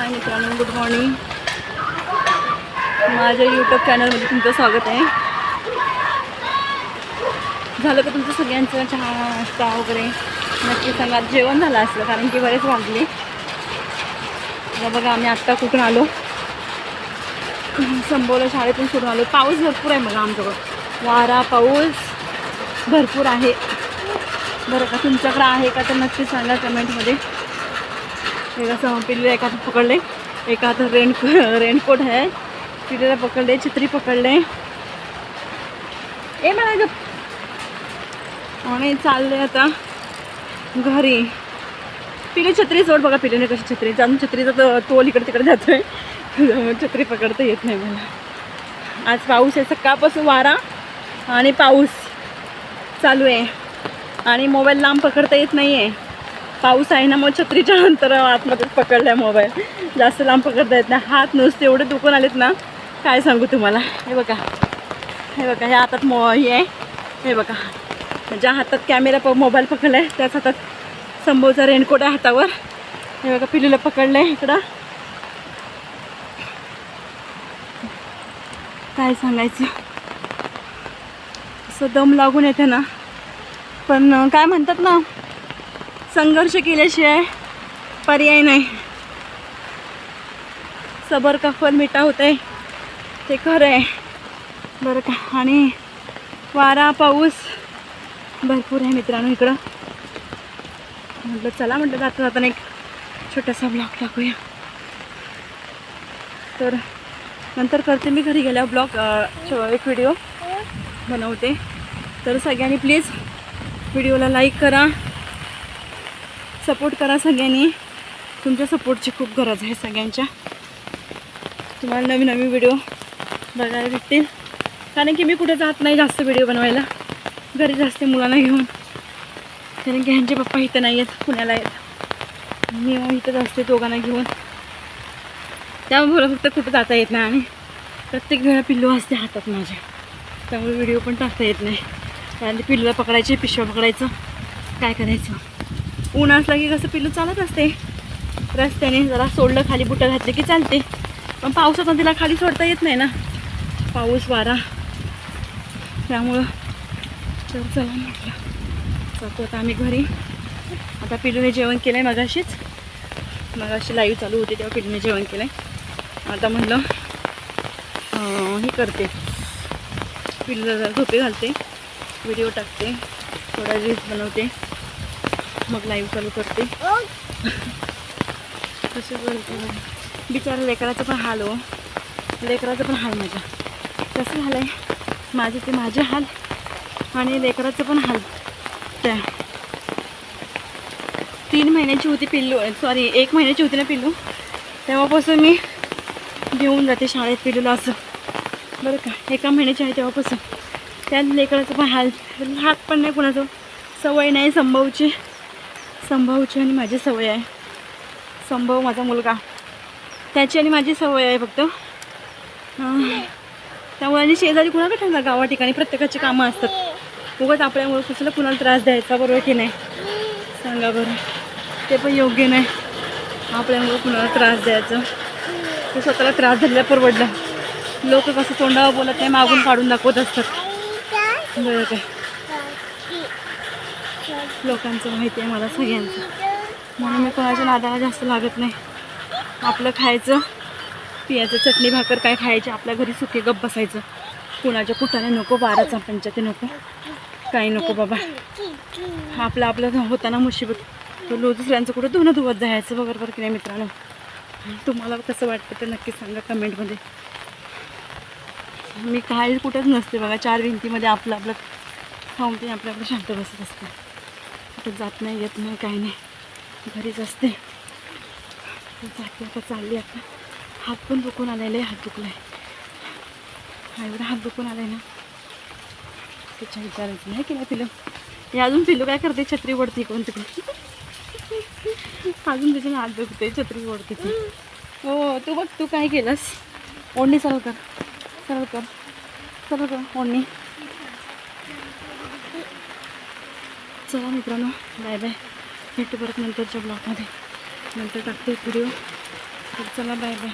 हाय मित्रांनो good morning माझ्या YouTube चॅनलमध्ये तुमचं स्वागत आहे. झालं का तुमचं सगळ्यांचं चहा नाश्ता वगैरे? नक्की सांगा जेवण झालं असलं कारण की बरेच वाजले. बघा आम्ही आत्ता कुठून आलो? संबोला शाळेतून सुरू आलो. पाऊस भरपूर आहे बघा आमच्याकडं. वारा पाऊस भरपूर आहे. बरं का तुमच्याकडं आहे का तर नक्की सांगा कमेंटमध्ये कसं पिल्ले एका हातात पकडले एका हातात रेन रेनकोट आहे. पिल्लेला पकडले छत्री पकडले ए मला ग आणि चालले आता घरी. पिले छत्री सोड बघा पिलेने कशी छत्री जाऊन छत्रीचा तो तोल इकडे तिकडे जातोय. छत्री पकडता येत नाही मला. आज पाऊस आहे सकाळपासून वारा आणि पाऊस चालू आहे. आणि मोबाईल लांब पकडता येत नाही आहे पाऊस आहे ना मग छत्रीच्या नंतर आतमध्ये पकडला मोबाईल जास्त लांब पकडता येत नाही. हात नुसते एवढे दुखून आलेत ना. काय सांगू तुम्हाला? हे बघा. हे बघा ह्या हातात मो हे आहे. हे बघा. ज्या हातात कॅमेरा प मोबाईल पकडला आहे त्याच हातात संभवचा रेनकोट आहे हातावर. हे बघा पिलूला पकडलं आहे इकडं. काय सांगायचं? असं दम लागून येते ना. पण काय म्हणतात ना? संघर्ष केल्याशिवाय पर्याय नाही. सबर का फल मिठा होत आहे ते खरं आहे. बरं का? आणि वारा पाऊस भरपूर आहे मित्रांनो इकडं. म्हटलं चला म्हटलं जाता जाताना एक छोटासा ब्लॉग टाकूया. तर नंतर करते मी घरी गेल्यावर ब्लॉग एक व्हिडिओ बनवते. तर सगळ्यांनी प्लीज व्हिडिओला लाईक करा. सपोर्ट करा सगळ्यांनी. तुमच्या सपोर्टची खूप गरज आहे सगळ्यांच्या. तुम्हाला नवीन नवीन व्हिडिओ बघायला भेटतील. कारण की मी कुठे जात नाही जास्त व्हिडिओ बनवायला. घरी जास्त मुलांना घेऊन. कारण की ह्यांचे पप्पा इथं नाही आहेत पुण्याला आहेत. मी मग इथंच असते दोघांना घेऊन. त्यामुळे फक्त कुठं जाता येत नाही आणि प्रत्येक वेळा पिल्लू असते हातात माझ्या. त्यामुळे व्हिडिओ पण टाकता येत नाही. कारण पिल्लूला पकडायचे पिशव्या पकडायचं. काय करायचं? ऊन असलं की कसं पिल्लू चालत असते. रस्त्याने जरा सोडलं खाली बुटं घातले की चालते. पण पावसात तिला खाली सोडता येत नाही ना. पाऊस वारा. त्यामुळं तर चला म्हटलं जातो आता आम्ही घरी. आता पिलूने जेवण केलं आहे मगाशीच. मगाशी लाईव्ह चालू होती तेव्हा पिलूने जेवण केलं आहे आता म्हटलं हे करते. पिलूला जरा झोपे घालते. व्हिडिओ टाकते. थोडा रील्स बनवते. मग लाईव्ह चालू करते. कसे बोलते बिचारा लेकराचं पण हाल हो. लेकराचं पण हाल माझा कसं झालं आहे माझे ते माझे हाल आणि लेकराचं पण हाल. त्या. तीन महिन्याची होती पिल्लू सॉरी एक महिन्याची होती ना पिल्लू. तेव्हापासून मी घेऊन जाते शाळेत पिल्लूला असं. बरं का? एका महिन्याची आहे तेव्हापासून. त्या लेकराचं पण हाल. हात पण नाही कुणाचं. सवय नाही संभवची. संभवची आणि माझी सवय आहे. संभव माझा मुलगा. त्याची आणि माझी सवय आहे फक्त. त्यामुळे आणि शेजारी कुणाला ठेवणार गावा ठिकाणी? प्रत्येकाची कामं असतात. उगाच आपल्यामुळे कुणाला कुणाला त्रास द्यायचा बरोबर की नाही? सांगा बरं. ते पण योग्य नाही. आपल्यामुळे कुणाला त्रास द्यायचं. ते स्वतःला त्रास झालेला परवडला. लोक कसं तोंडावर बोलत नाही मागून काढून दाखवत असतात. बरं काय लोकांचं माहिती आहे मला सगळ्यांचं. म्हणून मी कोणाच्या नादाला जास्त लागत नाही. आपलं खायचं पियाचं चटणी भाकर काय खायची आपल्या घरी सुके गप बसायचं. कुणाच्या कुठाने नको बाराचा पंचायती नको. काही नको बाबा. आपलं आपलं होताना मुशिबत. तो लो दुसऱ्यांचं कुठं धुणं धुवत जायचं बरोबर की नाही मित्रांनो? तुम्हाला कसं वाटतं ते नक्की सांगा कमेंटमध्ये. मी काही कुठंच नसते बघा चार भिंतीमध्ये आपलं आपलं खाऊन ते आपलं आपलं शांत बसत असते. कुठं जात नाही येत नाही काही नाही. घरीच असते. जाते आता चालली आता. हात पण दुखून आलेला आहे, हात दुखला आहे एवढा हात दुखून आला आहे ना. त्याच्या विचारायचं नाही की नाही पिलं हे अजून पिलू काय करते? छत्री ओढते कोण तिकडे? अजून त्याच्या हात दुखते छत्री ओढते ती. हो तू बघ तू काय केलंस? ओढणी सरळ कर. सरळ कर. सरळ कर ओढणी. चला मित्रांनो बाय बाय भेटू परत नंतरच्या ब्लॉगमध्ये नंतर टाकते व्हिडिओ तर चला बाय बाय